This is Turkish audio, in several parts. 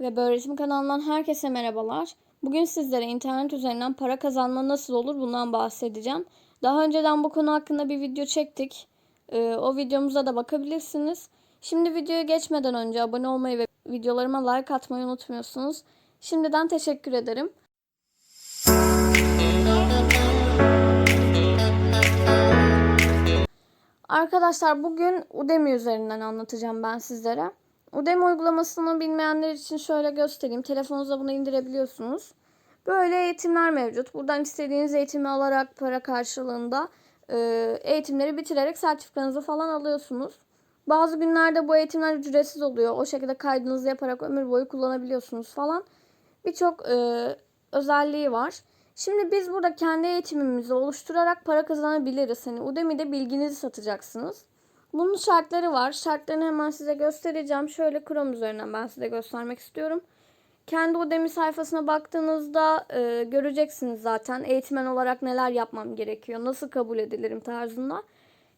ve Öğretim kanalından herkese merhabalar. Bugün sizlere internet üzerinden para kazanma nasıl olur bundan bahsedeceğim. Daha önceden bu konu hakkında bir video çektik. Ee, o videomuza da bakabilirsiniz. Şimdi videoya geçmeden önce abone olmayı ve videolarıma like atmayı unutmuyorsunuz. Şimdiden teşekkür ederim. Arkadaşlar bugün Udemy üzerinden anlatacağım ben sizlere. Udemy uygulamasını bilmeyenler için şöyle göstereyim. Telefonunuza bunu indirebiliyorsunuz. Böyle eğitimler mevcut. Buradan istediğiniz eğitimi alarak para karşılığında e, eğitimleri bitirerek sertifikanızı falan alıyorsunuz. Bazı günlerde bu eğitimler ücretsiz oluyor. O şekilde kaydınızı yaparak ömür boyu kullanabiliyorsunuz falan. Birçok e, özelliği var. Şimdi biz burada kendi eğitimimizi oluşturarak para kazanabiliriz. Hani Udemy'de bilginizi satacaksınız. Bunun şartları var. Şartlarını hemen size göstereceğim. Şöyle Chrome üzerinden ben size göstermek istiyorum. Kendi Udemy sayfasına baktığınızda e, göreceksiniz zaten eğitmen olarak neler yapmam gerekiyor, nasıl kabul edilirim tarzında.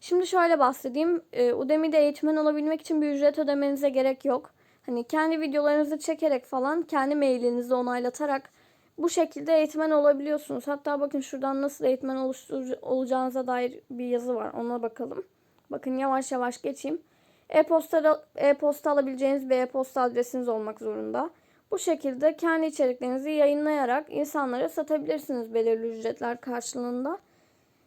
Şimdi şöyle bahsedeyim. E, Udemy'de eğitmen olabilmek için bir ücret ödemenize gerek yok. Hani kendi videolarınızı çekerek falan kendi mailinizi onaylatarak bu şekilde eğitmen olabiliyorsunuz. Hatta bakın şuradan nasıl eğitmen oluştur olacağınıza dair bir yazı var. Ona bakalım. Bakın yavaş yavaş geçeyim. E-posta e-posta alabileceğiniz bir e-posta adresiniz olmak zorunda. Bu şekilde kendi içeriklerinizi yayınlayarak insanlara satabilirsiniz belirli ücretler karşılığında.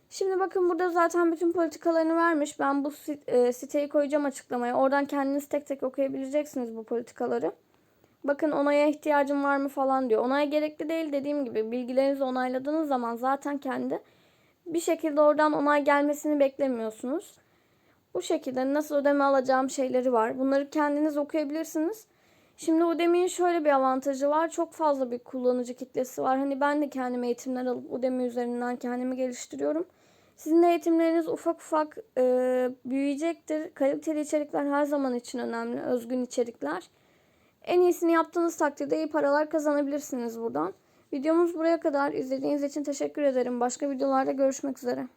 Şimdi bakın burada zaten bütün politikalarını vermiş. Ben bu e, siteyi koyacağım açıklamaya. Oradan kendiniz tek tek okuyabileceksiniz bu politikaları. Bakın onaya ihtiyacım var mı falan diyor. Onaya gerekli değil dediğim gibi bilgilerinizi onayladığınız zaman zaten kendi bir şekilde oradan onay gelmesini beklemiyorsunuz. Bu şekilde nasıl ödeme alacağım şeyleri var. Bunları kendiniz okuyabilirsiniz. Şimdi Udemy'nin şöyle bir avantajı var. Çok fazla bir kullanıcı kitlesi var. Hani ben de kendim eğitimler alıp Udemy üzerinden kendimi geliştiriyorum. Sizin de eğitimleriniz ufak ufak e, büyüyecektir. Kaliteli içerikler her zaman için önemli. Özgün içerikler. En iyisini yaptığınız takdirde iyi paralar kazanabilirsiniz buradan. Videomuz buraya kadar. İzlediğiniz için teşekkür ederim. Başka videolarda görüşmek üzere.